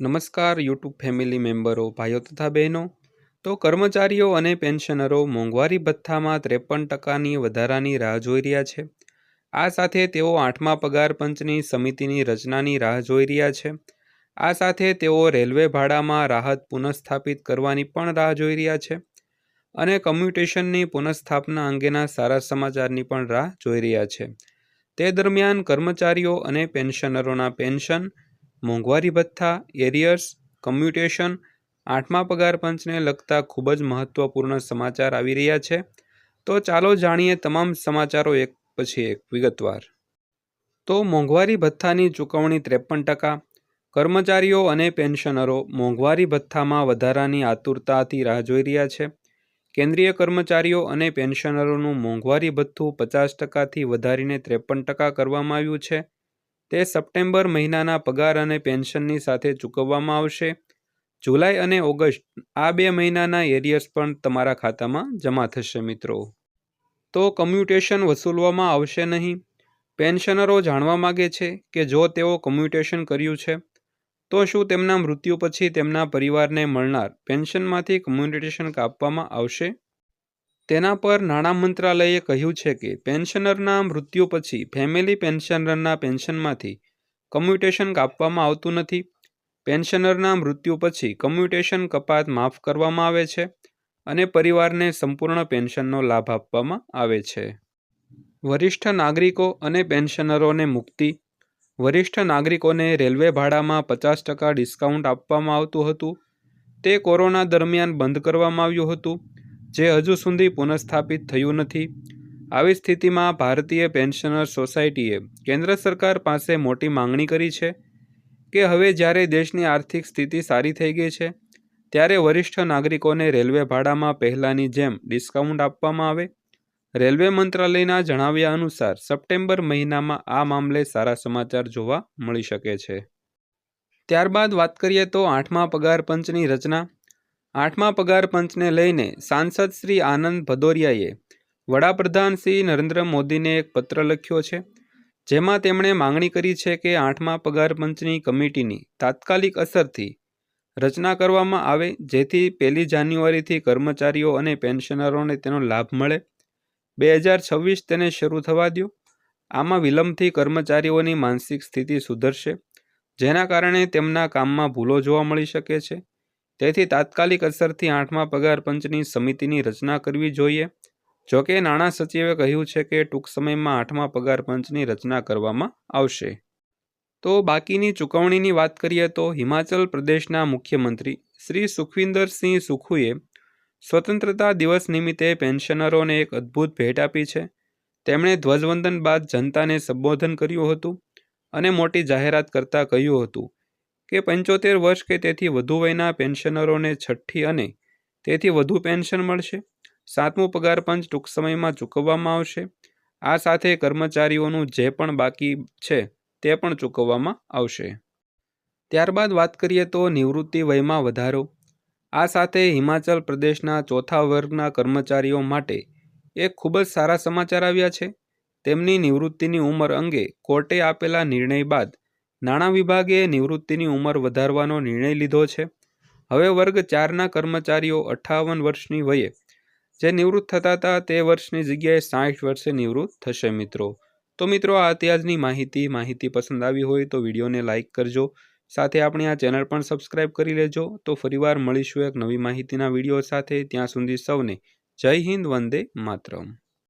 નમસ્કાર YouTube family મેમ્બરો ભાઈઓ તથા બહેનો. તો કર્મચારીઓ અને પેન્શનરો મોંઘવારી ભથ્થામાં ત્રેપન ટકાની વધારાની રાહ જોઈ રહ્યા છે. આ સાથે તેઓ આઠમા પગાર પંચની સમિતિની રચનાની રાહ જોઈ રહ્યા છે. આ સાથે તેઓ રેલવે ભાડામાં રાહત પુનઃસ્થાપિત કરવાની પણ રાહ જોઈ રહ્યા છે. અને કમ્યુટેશનની પુનઃસ્થાપના અંગેના સારા સમાચારની પણ રાહ જોઈ રહ્યા છે. તે દરમિયાન કર્મચારીઓ અને પેન્શનરોના પેન્શન મોંઘવારી ભથ્થા, એરિયર્સ, કમ્યુટેશન, આઠમા પગાર પંચને લગતા ખૂબ જ મહત્વપૂર્ણ સમાચાર આવી રહ્યા છે. તો ચાલો જાણીએ તમામ સમાચારો એક પછી એક વિગતવાર. તો મોંઘવારી ભથ્થાની ચૂકવણી ત્રેપન ટકા, કર્મચારીઓ અને પેન્શનરો મોંઘવારી ભથ્થામાં વધારાની આતુરતાથી રાહ જોઈ રહ્યા છે. કેન્દ્રીય કર્મચારીઓ અને પેન્શનરોનું મોંઘવારી ભથ્થું પચાસ ટકાથી વધારીને ત્રેપન ટકા કરવામાં આવ્યું છે. તે સપ્ટેમ્બર મહિનાના પગાર અને પેન્શનની સાથે ચૂકવવામાં આવશે. જુલાઈ અને ઓગસ્ટ આ બે મહિનાના એરિયર્સ પણ તમારા ખાતામાં જમા થશે મિત્રો. તો કમ્યુટેશન વસૂલવામાં આવશે નહીં. પેન્શનરો જાણવા માગે છે કે જો તેઓ કમ્યુટેશન કર્યું છે, તો શું તેમના મૃત્યુ પછી તેમના પરિવારને મળનાર પેન્શનમાંથી કમ્યુનિટેશન કાપવામાં આવશે? તેના પર નાણાં મંત્રાલયે કહ્યું છે કે પેન્શનરના મૃત્યુ પછી ફેમિલી પેન્શનરના પેન્શનમાંથી કમ્યુટેશન કાપવામાં આવતું નથી. પેન્શનરના મૃત્યુ પછી કમ્યુટેશન કપાત માફ કરવામાં આવે છે અને પરિવારને સંપૂર્ણ પેન્શનનો લાભ આપવામાં આવે છે. વરિષ્ઠ નાગરિકો અને પેન્શનરોને મુક્તિ. વરિષ્ઠ નાગરિકોને રેલવે ભાડામાં પચાસ ટકા ડિસ્કાઉન્ટ આપવામાં આવતું હતું. તે કોરોના દરમિયાન બંધ કરવામાં આવ્યું હતું. જે હજુ સુધી પુનઃસ્થાપિત થયું નથી. આવી સ્થિતિમાં ભારતીય પેન્શનર સોસાયટીએ કેન્દ્ર સરકાર પાસે મોટી માંગણી કરી છે કે હવે જ્યારે દેશની આર્થિક સ્થિતિ સારી થઈ ગઈ છે, ત્યારે વરિષ્ઠ નાગરિકોને રેલવે ભાડામાં પહેલાંની જેમ ડિસ્કાઉન્ટ આપવામાં આવે. રેલવે મંત્રાલયના જણાવ્યા અનુસાર સપ્ટેમ્બર મહિનામાં આ મામલે સારા સમાચાર જોવા મળી શકે છે. ત્યારબાદ વાત કરીએ તો આઠમા પગાર પંચની રચના. આઠમા પગાર પંચને લઈને સાંસદ શ્રી આનંદ ભદોરિયાએ વડાપ્રધાન શ્રી નરેન્દ્ર મોદીને એક પત્ર લખ્યો છે, જેમાં તેમણે માંગણી કરી છે કે આઠમા પગાર પંચની કમિટીની તાત્કાલિક અસરથી રચના કરવામાં આવે, જેથી પહેલી જાન્યુઆરીથી કર્મચારીઓ અને પેન્શનરોને તેનો લાભ મળે. બે હજાર છવ્વીસ તેને શરૂ થવા દો આમાં વિલંબથી કર્મચારીઓની માનસિક સ્થિતિ સુધરશે, જેના કારણે તેમના કામમાં ભૂલો જોવા મળી શકે છે. તેથી તાત્કાલિક અસરથી આઠમા પગાર પંચની સમિતિની રચના કરવી જોઈએ. જોકે નાણાં સચિવે કહ્યું છે કે ટૂંક સમયમાં આઠમા પગાર પંચની રચના કરવામાં આવશે. તો બાકીની ચૂકવણીની વાત કરીએ તો હિમાચલ પ્રદેશના મુખ્યમંત્રી શ્રી સુખવિન્દરસિંહ સુખુએ સ્વતંત્રતા દિવસ નિમિત્તે પેન્શનરોને એક અદ્ભુત ભેટ આપી છે. તેમણે ધ્વજવંદન બાદ જનતાને સંબોધન કર્યું હતું અને મોટી જાહેરાત કરતાં કહ્યું હતું કે પંચોતેર વર્ષ કે તેથી વધુ વયના પેન્શનરોને છઠ્ઠી અને તેથી વધુ પેન્શન મળશે? સાતમું પગાર પંચ ટૂંક સમયમાં ચૂકવવામાં આવશે. આ સાથે કર્મચારીઓનું જે પણ બાકી છે તે પણ ચૂકવવામાં આવશે. ત્યારબાદ વાત કરીએ તો નિવૃત્તિ વયમાં વધારો. આ સાથે હિમાચલ પ્રદેશના ચોથા વર્ગના કર્મચારીઓ માટે એક ખૂબ જ સારા સમાચાર આવ્યા છે. તેમની નિવૃત્તિની ઉંમર અંગે કોર્ટે આપેલા નિર્ણય બાદ નાણાં વિભાગે નિવૃત્તિની ઉંમર વધારવાનો નિર્ણય લીધો છે. હવે વર્ગ ચારના કર્મચારીઓ અઠ્ઠાવન વર્ષની વયે. જે નિવૃત્ત થતા હતા, તે વર્ષની જગ્યાએ સાઠ વર્ષે નિવૃત્ત થશે મિત્રો. તો મિત્રો, આ અત્યારની માહિતી. માહિતી પસંદ આવી હોય તો વિડીયોને લાઇક કરજો. સાથે આપણે આ ચેનલ પણ સબસ્ક્રાઈબ કરી લેજો. તો ફરીવાર મળીશું એક નવી માહિતીના વીડિયો સાથે. ત્યાં સુધી સૌને જય હિન્દ, વંદે માતરમ.